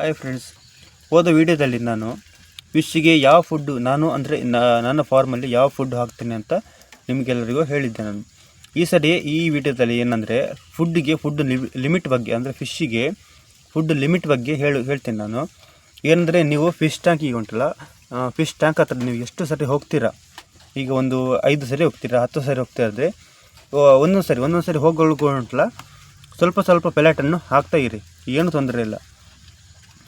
Hi friends ಹೋದ ವಿಡಿಯೋದಲ್ಲಿ ನಾನು ಫಿಶ್ಗೆ ಯಾವ ಫುಡ್ಡು ನಾನು ಅಂದರೆ ನನ್ನ ಫಾರ್ಮಲ್ಲಿ ಯಾವ ಫುಡ್ ಹಾಕ್ತೀನಿ ಅಂತ ನಿಮಗೆಲ್ಲರಿಗೂ ಹೇಳಿದ್ದೆ ನಾನು. ಈ ಸರಿ ಈ ವಿಡಿಯೋದಲ್ಲಿ ಏನಂದರೆ ಫುಡ್ಡಿಗೆ ಫುಡ್ ಲಿಮಿಟ್ ಬಗ್ಗೆ ಅಂದರೆ ಫಿಶ್ಶಿಗೆ ಫುಡ್ ಲಿಮಿಟ್ ಬಗ್ಗೆ ಹೇಳು, ಹೇಳ್ತೀನಿ ನಾನು. ಏನಂದರೆ ನೀವು ಫಿಶ್ ಟ್ಯಾಂಕ್ ಈಗ ಉಂಟಲ್ಲ ಫಿಶ್ ಟ್ಯಾಂಕ್ ಹತ್ರ ನೀವು ಎಷ್ಟು ಸರಿ ಹೋಗ್ತೀರಾ? ಈಗ ಒಂದು ಐದು ಸರಿ ಹೋಗ್ತೀರಾ, ಹತ್ತು ಸರಿ ಹೋಗ್ತಾ ಇದ್ದರೆ ಒಂದೊಂದು ಸರಿ ಒಂದೊಂದು ಸರಿ ಹೋಗೋಳ್ಗೂ ಉಂಟಲ್ಲ, ಸ್ವಲ್ಪ ಸ್ವಲ್ಪ ಪೆಲೆಟನ್ನು ಹಾಕ್ತಾ ಇರಿ, ಏನು ತೊಂದರೆ ಇಲ್ಲ.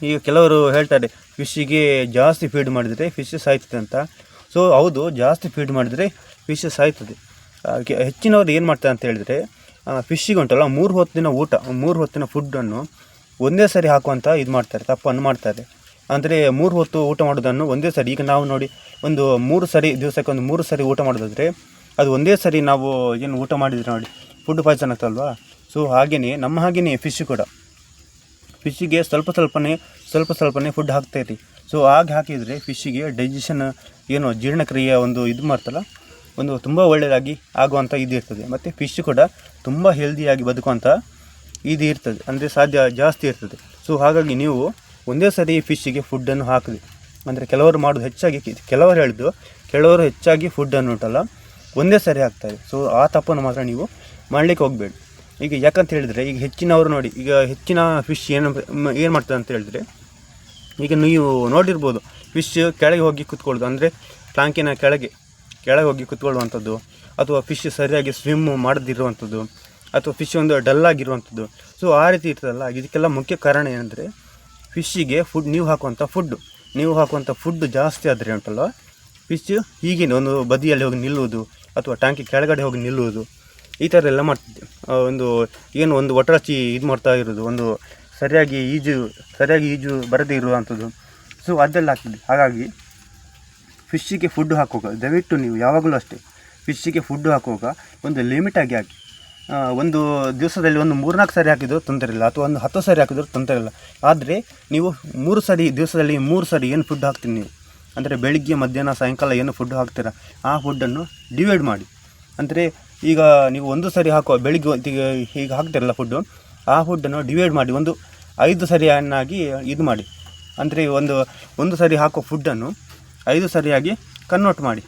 ಈಗ ಕೆಲವರು ಹೇಳ್ತಾರೆ ಫಿಶ್ಶಿಗೆ ಜಾಸ್ತಿ ಫೀಡ್ ಮಾಡಿದರೆ ಫಿಶ್ ಸಾಯ್ತದೆ ಅಂತ. ಸೊ ಹೌದು, ಜಾಸ್ತಿ ಫೀಡ್ ಮಾಡಿದರೆ ಫಿಶ್ ಸಾಯ್ತದೆ. ಹೆಚ್ಚಿನವರು ಏನು ಮಾಡ್ತಾರೆ ಅಂತ ಹೇಳಿದರೆ ಫಿಶ್ಶಿಗೆ ಉಂಟಲ್ಲ, ಮೂರು ಹೊತ್ತಿನ ಊಟ, ಮೂರು ಹೊತ್ತಿನ ಫುಡ್ಡನ್ನು ಒಂದೇ ಸರಿ ಹಾಕುವಂಥ ಇದು ಮಾಡ್ತಾರೆ, ತಪ್ಪನ್ನು ಮಾಡ್ತಾರೆ. ಅಂದರೆ ಮೂರು ಹೊತ್ತು ಊಟ ಮಾಡೋದನ್ನು ಒಂದೇ ಸರಿ, ಈಗ ನಾವು ನೋಡಿ, ಒಂದು ಮೂರು ಸರಿ, ದಿವಸಕ್ಕೆ ಒಂದು ಮೂರು ಸರಿ ಊಟ ಮಾಡೋದಾದರೆ, ಅದು ಒಂದೇ ಸರಿ ನಾವು ಏನು ಊಟ ಮಾಡಿದ್ರೆ ನೋಡಿ ಫುಡ್ ಪಾಯ್ಸನ್ ಆಗ್ತಲ್ವಾ ಸೊ ಹಾಗೆಯೇ ನಮ್ಮ ಹಾಗೆಯೇ ಫಿಶ್ ಕೂಡ. ಫಿಶ್ಶಿಗೆ ಸ್ವಲ್ಪ ಸ್ವಲ್ಪನೇ ಸ್ವಲ್ಪ ಸ್ವಲ್ಪನೇ ಫುಡ್ ಹಾಕ್ತೈತಿ. ಸೊ ಹಾಗೆ ಹಾಕಿದರೆ ಫಿಶ್ಶಿಗೆ ಡೈಜೆಷನ್ ಏನು ಜೀರ್ಣಕ್ರಿಯೆ ಒಂದು ಇದು ಮಾಡ್ತಲ್ಲ, ಒಂದು ತುಂಬ ಒಳ್ಳೆಯದಾಗಿ ಆಗುವಂಥ ಇದು ಇರ್ತದೆ. ಮತ್ತು ಫಿಶ್ ಕೂಡ ತುಂಬ ಹೆಲ್ದಿಯಾಗಿ ಬದುಕುವಂಥ ಇದು ಇರ್ತದೆ, ಅಂದರೆ ಸಾಧ್ಯ ಜಾಸ್ತಿ ಇರ್ತದೆ. ಸೊ ಹಾಗಾಗಿ ನೀವು ಒಂದೇ ಸರಿ ಫಿಶ್ಶಿಗೆ ಫುಡ್ಡನ್ನು ಹಾಕಿದೆ ಅಂದರೆ ಕೆಲವರು ಮಾಡೋದು ಹೆಚ್ಚಾಗಿ ಕೆಲವರು ಹೇಳಿದ್ದು ಕೆಲವರು ಹೆಚ್ಚಾಗಿ ಫುಡ್ಡನ್ನು ಉಂಟಲ್ಲ, ಒಂದೇ ಸರಿ ಹಾಕ್ತಾರೆ. ಸೊ ಆ ತಪ್ಪನ್ನು ಮಾತ್ರ ನೀವು ಮಾಡಲಿಕ್ಕೆ ಹೋಗಬೇಡಿ. ಈಗ ಯಾಕಂತ ಹೇಳಿದರೆ, ಈಗ ಹೆಚ್ಚಿನವರು ನೋಡಿ, ಈಗ ಹೆಚ್ಚಿನ ಫಿಶ್ ಏನು ಏನು ಮಾಡ್ತದೆ ಅಂತ ಹೇಳಿದರೆ, ಈಗ ನೀವು ನೋಡಿರ್ಬೋದು ಫಿಶ್ ಕೆಳಗೆ ಹೋಗಿ ಕುತ್ಕೊಳ್ಳೋದು, ಅಂದರೆ ಟ್ಯಾಂಕಿನ ಕೆಳಗೆ ಕೆಳಗೆ ಹೋಗಿ ಕುತ್ಕೊಳ್ಳುವಂಥದ್ದು, ಅಥವಾ ಫಿಶ್ ಸರಿಯಾಗಿ ಸ್ವಿಮ್ ಮಾಡದಿರುವಂಥದ್ದು, ಅಥವಾ ಫಿಶ್ ಒಂದು ಡಲ್ ಆಗಿರುವಂಥದ್ದು. ಸೊ ಆ ರೀತಿ ಇರ್ತದಲ್ಲ, ಇದಕ್ಕೆಲ್ಲ ಮುಖ್ಯ ಕಾರಣ ಏನಂದರೆ ಫಿಶ್ಶಿಗೆ ಫುಡ್ ನೀವು ಹಾಕುವಂಥ ಫುಡ್ಡು ನೀವು ಹಾಕುವಂಥ ಫುಡ್ ಜಾಸ್ತಿ ಆದರೆ ಉಂಟಲ್ಲ ಫಿಶ್ ಹೀಗೆ ಒಂದು ಬದಿಯಲ್ಲಿ ಹೋಗಿ ನಿಲ್ಲುವುದು, ಅಥವಾ ಟ್ಯಾಂಕಿ ಕೆಳಗಡೆ ಹೋಗಿ ನಿಲ್ಲುವುದು ಈ ಥರ ಎಲ್ಲ ಮಾಡ್ತಿದ್ದೆ. ಒಂದು ಏನು ಒಂದು ಒಟ್ರಾಚಿ ಇದು ಮಾಡ್ತಾ ಇರೋದು, ಒಂದು ಸರಿಯಾಗಿ ಈಜು ಸರಿಯಾಗಿ ಈಜು ಬರದೇ ಇರುವಂಥದ್ದು. ಸೊ ಅದೆಲ್ಲ ಆಗ್ತದೆ ಹಾಗಾಗಿ ಫಿಶ್ಶಿಗೆ ಫುಡ್ ಹಾಕುವಾಗ, ದಯವಿಟ್ಟು ನೀವು ಯಾವಾಗಲೂ ಅಷ್ಟೇ ಫಿಶ್ಶಿಗೆ ಫುಡ್ ಹಾಕುವಾಗ ಒಂದು ಲಿಮಿಟಾಗಿ ಹಾಕಿ. ಒಂದು ದಿವಸದಲ್ಲಿ ಒಂದು ಮೂರ್ನಾಲ್ಕು ಸರಿ ಹಾಕಿದರೂ ತೊಂದರೆ ಇಲ್ಲ, ಅಥವಾ ಒಂದು ಹತ್ತು ಸಾರಿ ಹಾಕಿದರೂ ತೊಂದರೆ ಇಲ್ಲ. ಆದರೆ ನೀವು ಮೂರು ಸರಿ, ದಿವಸದಲ್ಲಿ ಮೂರು ಸರಿ ಏನು ಫುಡ್ ಹಾಕ್ತೀನಿ ನೀವು? ಅಂದರೆ ಬೆಳಿಗ್ಗೆ, ಮಧ್ಯಾಹ್ನ, ಸಾಯಂಕಾಲ ಏನು ಫುಡ್ ಹಾಕ್ತೀರಾ? ಆ ಫುಡ್ಡನ್ನು ಡಿವೈಡ್ ಮಾಡಿ. ಅಂದರೆ ಈಗ ನೀವು ಒಂದು ಸರಿ ಹಾಕುವ ಬೆಳಿಗ್ಗೆ ಈಗ ಹಾಕ್ತಿರಲ್ಲ ಫುಡ್ಡು ಆ ಫುಡ್ಡನ್ನು ಡಿವೈಡ್ ಮಾಡಿ ಒಂದು ಐದು ಸರಿಯನ್ನಾಗಿ ಇದು ಮಾಡಿ. ಅಂದರೆ ಒಂದು ಒಂದು ಸರಿ ಹಾಕೋ ಫುಡ್ಡನ್ನು ಐದು ಸರಿಯಾಗಿ ಕನ್ವರ್ಟ್ ಮಾಡಿ.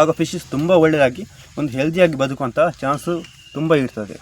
ಆಗ ಫಿಶಸ್ ತುಂಬ ಒಳ್ಳೆಯದಾಗಿ ಒಂದು ಹೆಲ್ದಿಯಾಗಿ ಬದುಕುವಂಥ ಚಾನ್ಸು ತುಂಬ ಇರ್ತದೆ.